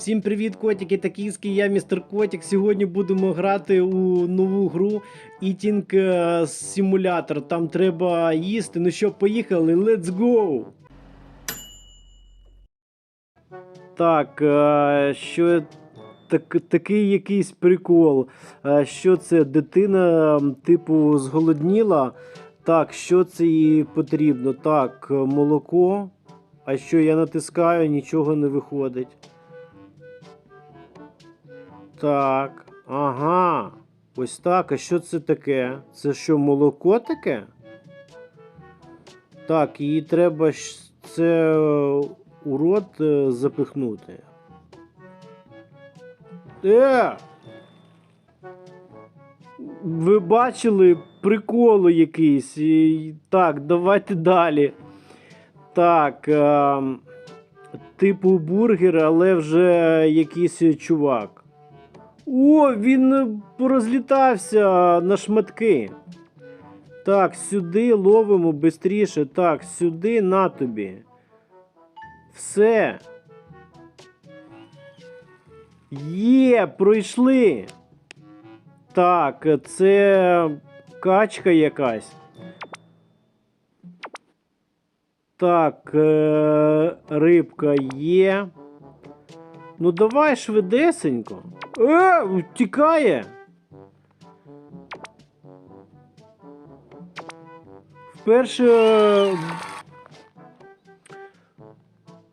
Всім привіт, котики та кіски, я містер Котик. Сьогодні будемо грати у нову гру Eating е, Simulator. Там треба їсти. Ну що, поїхали, let's go! Так, е, що так, такий якийсь прикол. Е, Що це дитина, типу, зголодніла. Так, що це їй потрібно? Так, молоко. А що я натискаю, нічого не виходить. Так, ага. Ось так. А що це таке? Це що, молоко таке? Так, її треба це е, у рот е, запихнути. Е! Ви бачили приколи якийсь? Так, давайте далі. Так. Е, типу бургер, але вже якийсь чувак. О, він е, порозлітався на шматки. Так, сюди ловимо швидше. Так, сюди на тобі. Все. Є, пройшли. Так, це качка якась. Так, е, рибка є. Ну давай швидесенько. Е, тікає. Вперше. е,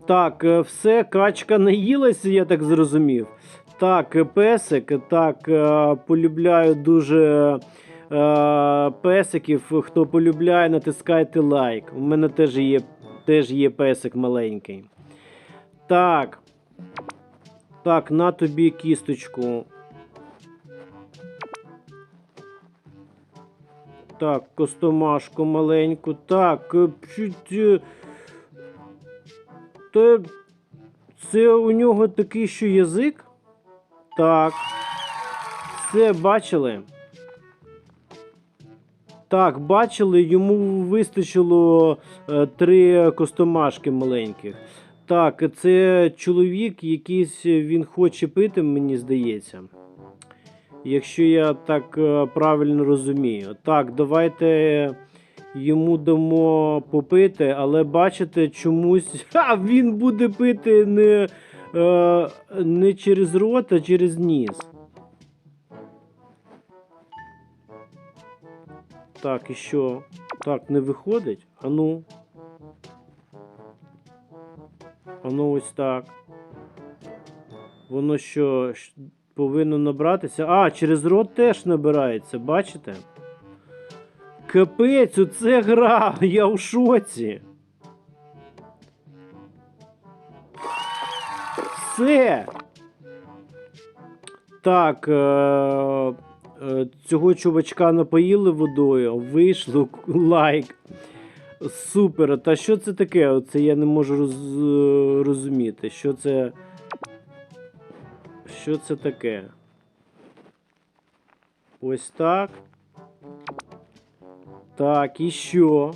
Так, е, все, качка наїлася, я так зрозумів. Так, е, песик, так, полюбляю дуже песиків. Хто полюбляє, натискайте лайк. У мене теж є, теж є песик маленький. Так. Так, на тобі кісточку. Так, костомашку маленьку. Так. е, е, Та це у нього такий що язик? Так. Все бачили? Так, бачили, йому вистачило е, три костомашки маленьких. Так, це чоловік, якийсь він хоче пити, мені здається. Якщо я так е, правильно розумію. Так, давайте йому дамо попити, але бачите, чомусь. Ха, він буде пити не, е, не через рот, а через ніс. Так, і що? Так, не виходить? Ану. Воно ось так. Воно що повинно набратися. А, через рот теж набирається, бачите? Капець, оце гра, я у шоці. Все. Так. Е- е- цього чувачка напоїли водою, вийшло лайк. Супер. Та що це таке? Оце я не можу роз... розуміти. Що це. Що це таке? Ось так. Так, і що?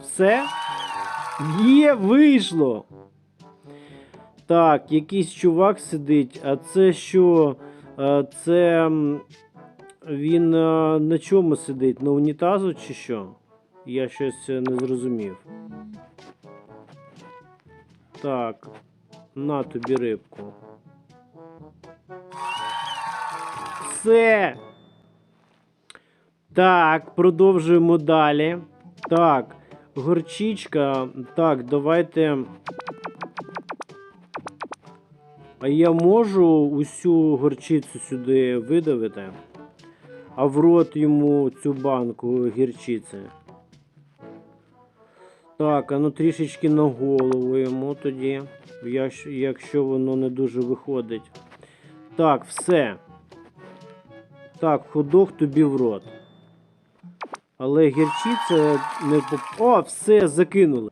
Все? Є, вийшло. Так, якийсь чувак сидить, а це що? Це. Він на чому сидить? На унітазу чи що? Я щось не зрозумів. Так. На тобі рибку. Все. Так, продовжуємо далі. Так, горчичка. Так, давайте. А я можу усю горчицю сюди видавити, а в рот йому цю банку гірчиці. Так, а ну трішечки на голову йому тоді, якщо воно не дуже виходить. Так, все. Так, ходок тобі в рот. Але гірчиця не поп... О, все, закинули.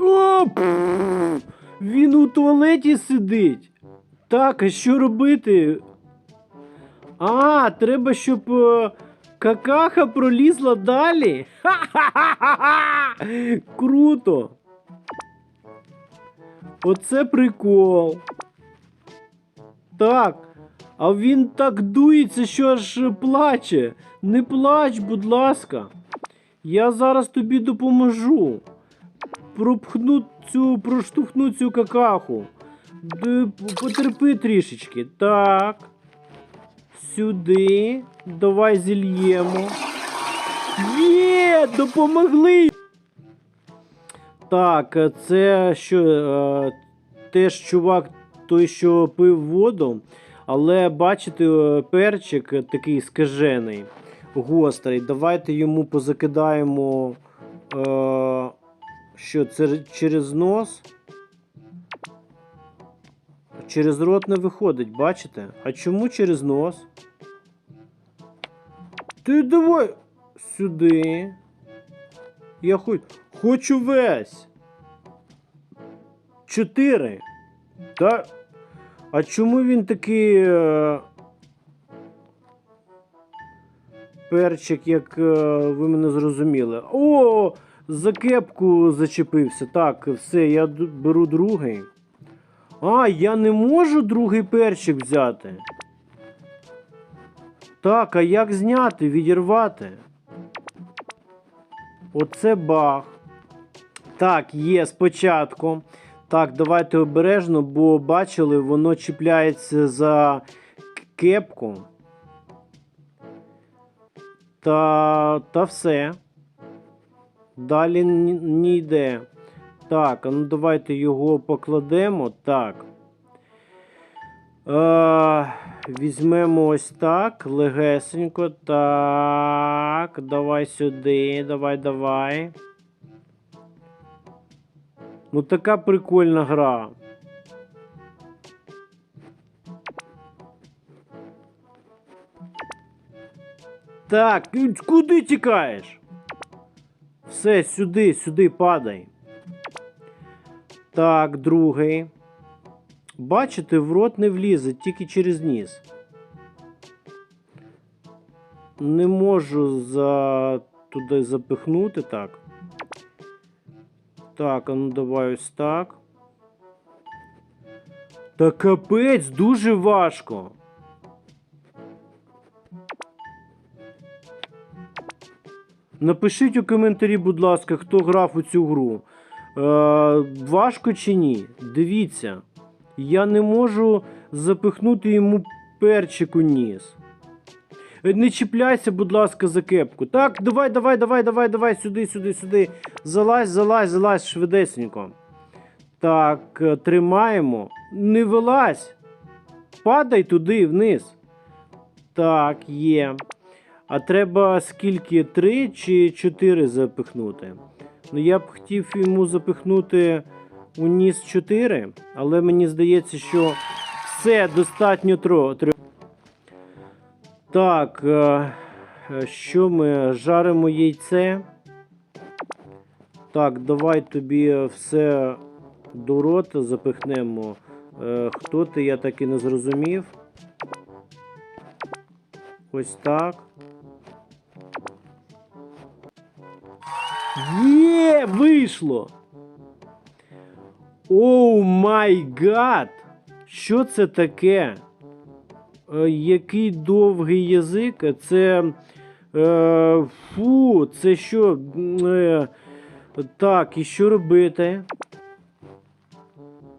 О, він у туалеті сидить. Так, а що робити? А, треба, щоб е, какаха пролізла далі. Ха-ха-ха-ха! Круто. Оце прикол. Так. А він так дується, що аж плаче. Не плач, будь ласка. Я зараз тобі допоможу. Пропхну цю, проштовхну цю какаху. Потерпи трішечки. Так. Сюди. Давай зільємо. Є! Допомогли! Так, це що? е, Теж чувак, той, що пив воду, але бачите, е, перчик такий скажений, гострий. Давайте йому позакидаємо. Е, що, це через нос? Через рот не виходить, бачите? А чому через нос? Ти давай сюди. Я хоч... хочу весь. Чотири. Та. А чому він такий. Е... Перчик, як е, ви мене зрозуміли. О! За кепку зачепився. Так, все, я беру другий. А, я не можу другий перчик взяти. Так, а як зняти, відірвати? Оце баг. Так, є спочатку. Так, давайте обережно, бо бачили, воно чіпляється за кепку. Та, та все. Далі не йде. Так, ну давайте його покладемо. Так. Е, візьмемо ось так, легесенько. Так. Давай сюди. Давай, давай. Ну, така прикольна гра. Так, куди тікаєш? Все, сюди, сюди падай. Так, другий. Бачите, в рот не влізе, тільки через ніс. Не можу за... туди запихнути так. Так, ну давай ось так. Та капець, дуже важко. Напишіть у коментарі, будь ласка, хто грав у цю гру. Е, важко чи ні? Дивіться. Я не можу запихнути йому перчик у ніс. Е, Не чіпляйся, будь ласка, за кепку. Так, давай, давай, давай, давай, давай, сюди, сюди, сюди. Залазь, залазь, залазь швидесенько. Так, е, тримаємо. Не вилазь. Падай туди вниз. Так, є. А треба скільки? Три чи чотири запихнути? Ну, я б хотів йому запихнути у ніс 4, але мені здається, що все достатньо тро. Так, е, е, що ми жаримо яйце? Так, давай тобі все до рота запихнемо. Е, Хто ти, я так і не зрозумів. Ось так. Є, вийшло! Оу май гад! Що це таке? Е, який довгий язик? Це. Е, фу, це що? Е, так, і що робити?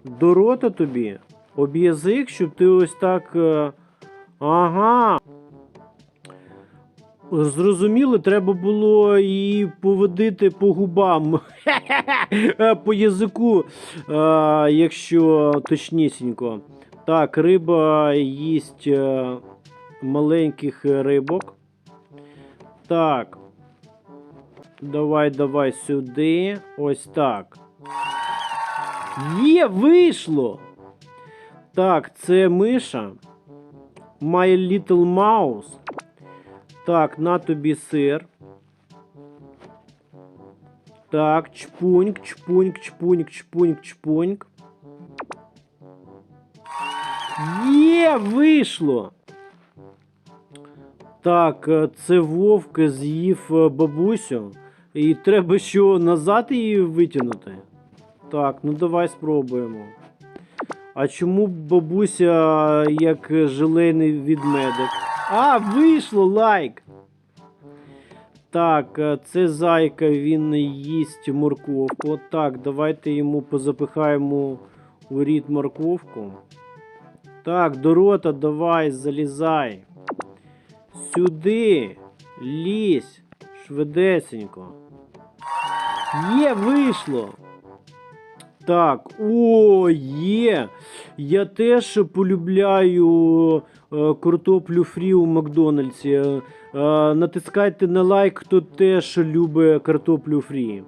До рота тобі? Об язик, щоб ти ось так. Е, ага. Зрозуміло, треба було її поводити по губам, по язику, е, якщо точнісінько. Так, риба їсть е, маленьких рибок. Так. Давай, давай сюди. Ось так. Є, вийшло! Так, це миша. My Little Mouse. Так, на тобі сир. Так, чпуньк, чпуньк, чпуньк, чпуньк, чпуньк. Є, вийшло. Так, е, це вовк з'їв е, бабусю. І треба що назад її витягнути. Так, ну давай спробуємо. А чому бабуся як желейний відмедик? А, вийшло лайк! Так, е, це зайка, він їсть морковку. Так, давайте йому позапихаємо у рід морковку. Так, Дорота, давай, залізай. Сюди. Лізь. Швидесенько. Є, вийшло. Так, о, є. Я теж полюбляю е, картоплю фрі у Макдональдсі. Е, натискайте на лайк, хто теж любить картоплю фрі.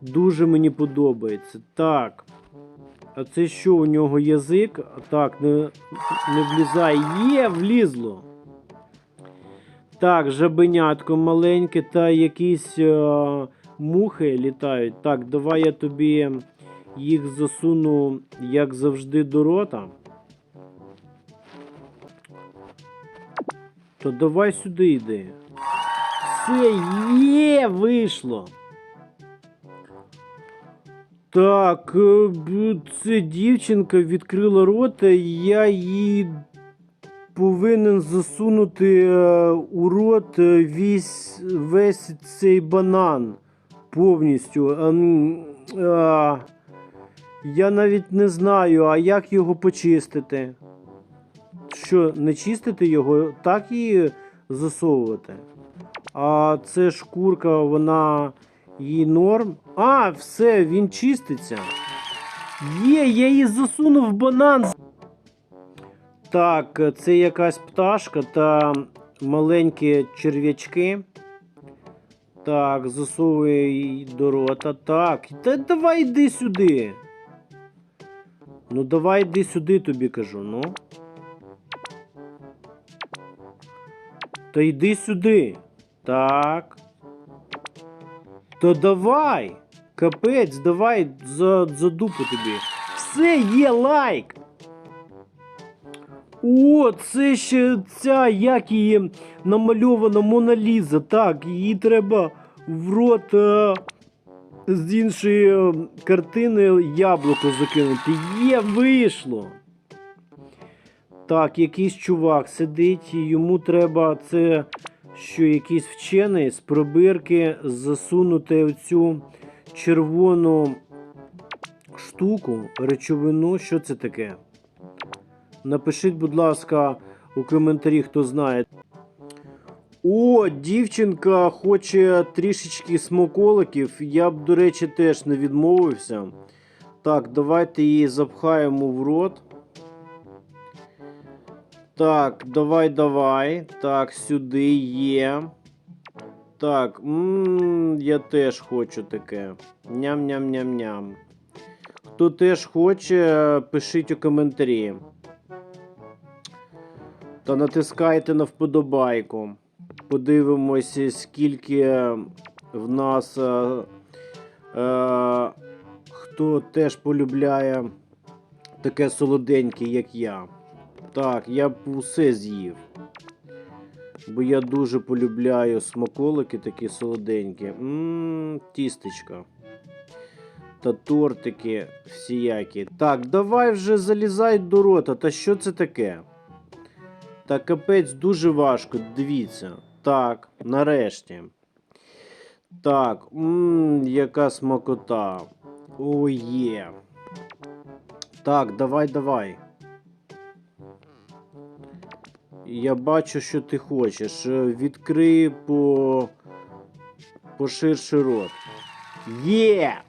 Дуже мені подобається. Так. А це що у нього язик? Так, не, не влізає. Є, влізло. Так, жабенятко маленьке та якісь е, мухи літають. Так, давай я тобі їх засуну, як завжди, до рота. То давай сюди йди. Все є, вийшло. Так, е, це дівчинка відкрила рота, і я їй повинен засунути е, у рот е, весь, весь цей банан повністю. Ем, а, я навіть не знаю, а як його почистити. Що, не чистити його, так і засовувати. А це шкурка, вона їй норм. А, все, він чиститься. Є, я її засунув в банан. Так, це якась пташка та маленькі черв'ячки. Так, засовує її до рота. Так, та давай йди сюди. Ну, давай йди сюди, тобі кажу, ну. Та йди сюди. Так. Та давай. Капець, давай за, за дупу тобі. Все, є лайк. О, це ще ця, як її намальована Мона Ліза. Так, її треба в рот е, з іншої е, картини яблуко закинути. Є, вийшло. Так, якийсь чувак сидить, і йому треба це, що якийсь вчений з пробирки засунути оцю червону штуку, речовину. Що це таке? Напишіть, будь ласка, у коментарі, хто знає. О, дівчинка хоче трішечки смаколиків. Я б, до речі, теж не відмовився. Так, давайте її запхаємо в рот. Так, давай, давай. Так, сюди є. Так, м я теж хочу таке. Ням-ням-ням-ням. Хто теж хоче, пишіть у коментарі. Та натискайте на вподобайку. Подивимося, скільки в нас е, е, хто теж полюбляє таке солоденьке, як я. Так, я б усе з'їв. Бо я дуже полюбляю смаколики такі солоденькі. Ммм, тістечка. Та тортики всіякі. Так, давай вже залізай до рота. Та що це таке? Та капець дуже важко, дивіться. Так, нарешті. Так, ммм, яка смакота. О, є. Так, давай, давай. Я бачу, що ти хочеш. Е, Відкрий по. поширши рот. Є!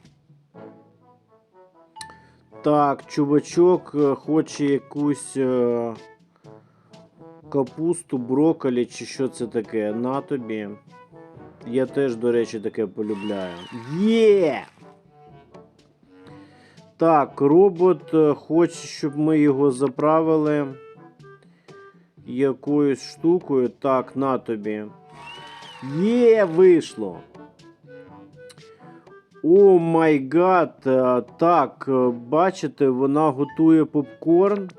Так, чувачок е, хоче якусь е, капусту, брокколі чи що це таке. На тобі. Я теж, до речі, таке полюбляю. Є! Так, робот е, хоче, щоб ми його заправили якоюсь штукою. Так, на тобі. Є, вийшло. О май гад. е, Так, е, бачите, вона готує попкорн.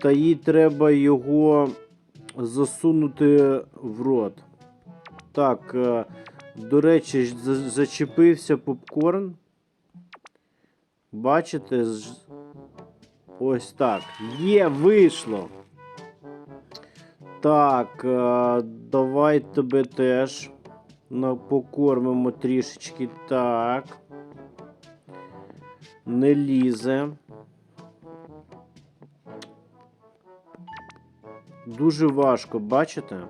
Та їй треба його засунути в рот. Так, е, до речі, зачепився попкорн. Бачите? Ось так. Є, вийшло. Так, е, давай тебе теж покормимо трішечки. Так. Не лізе. Дуже важко, бачите?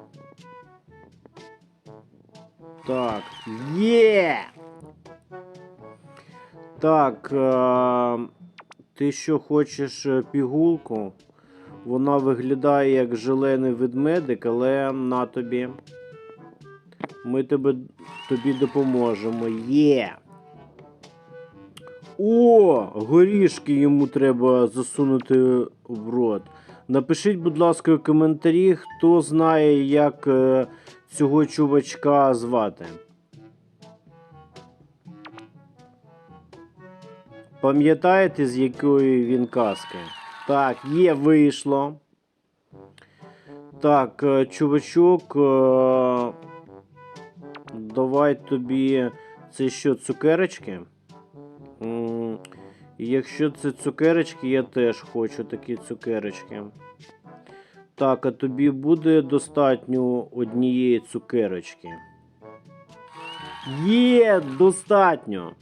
Так, є! Так, е, ти що хочеш е, пігулку? Вона виглядає як зелений ведмедик, але на тобі. Ми тебе, тобі допоможемо. Є! О, горішки йому треба засунути в рот. Напишіть, будь ласка, в коментарі, хто знає, як е, цього чувачка звати. Пам'ятаєте, з якої він казки? Так, є, вийшло. Так, е, чувачок. е, Давай тобі. Це що, цукерочки? Якщо це цукерочки, я теж хочу такі цукерочки. Так, а тобі буде достатньо однієї цукерочки. Є, достатньо.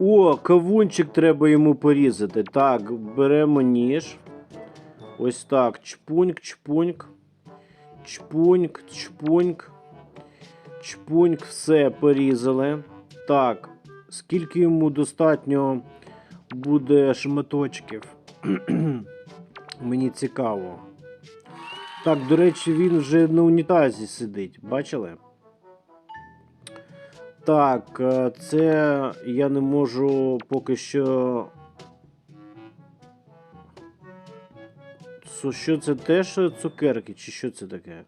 О, кавунчик треба йому порізати. Так, беремо ніж. Ось так. Чпуньк, чпуньк. Чпуньк, чпуньк. Чпуньк, все порізали. Так, скільки йому достатньо буде шматочків? Мені цікаво. Так, до речі, він вже на унітазі сидить. Бачили? Так, е, це я не можу поки що. Що це теж цукерки, чи що це таке?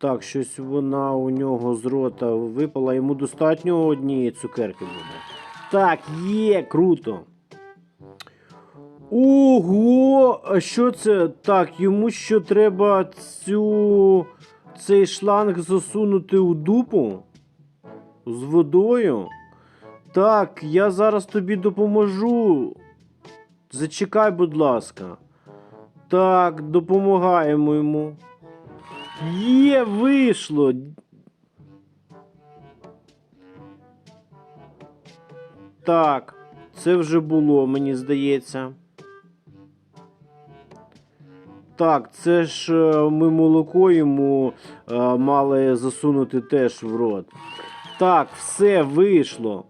Так, щось вона у нього з рота випала. Йому достатньо однієї цукерки буде. Так, є, круто. Ого! А що це? Так, йому що треба цю... цей шланг засунути у дупу? З водою? Так, я зараз тобі допоможу. Зачекай, будь ласка. Так, допомагаємо йому. Є, вийшло. Так, це вже було, мені здається. Так, це ж е, ми молоко йому е, мали засунути теж в рот. Так, все вийшло.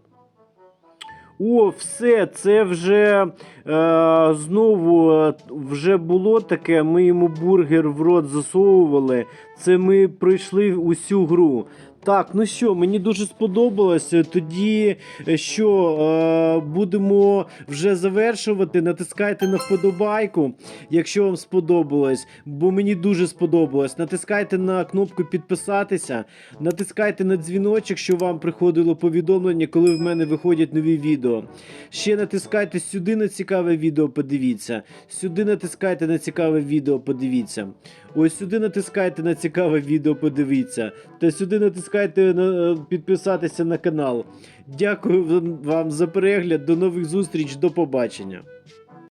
О, все, це вже е, знову е, вже було таке. Ми йому бургер в рот засовували. Це ми пройшли усю гру. Так, ну що, мені дуже сподобалося. Тоді е, що е, будемо вже завершувати. Натискайте на вподобайку, якщо вам сподобалось, бо мені дуже сподобалось. Натискайте на кнопку підписатися, натискайте на дзвіночок, щоб вам приходило повідомлення, коли в мене виходять нові відео. Ще натискайте сюди на цікаве відео, подивіться. Сюди натискайте на цікаве відео, подивіться. Ось сюди натискайте на цікаве відео, подивіться. Та сюди натискайте на е, підписатися на канал. Дякую вам за перегляд. До нових зустріч, до побачення.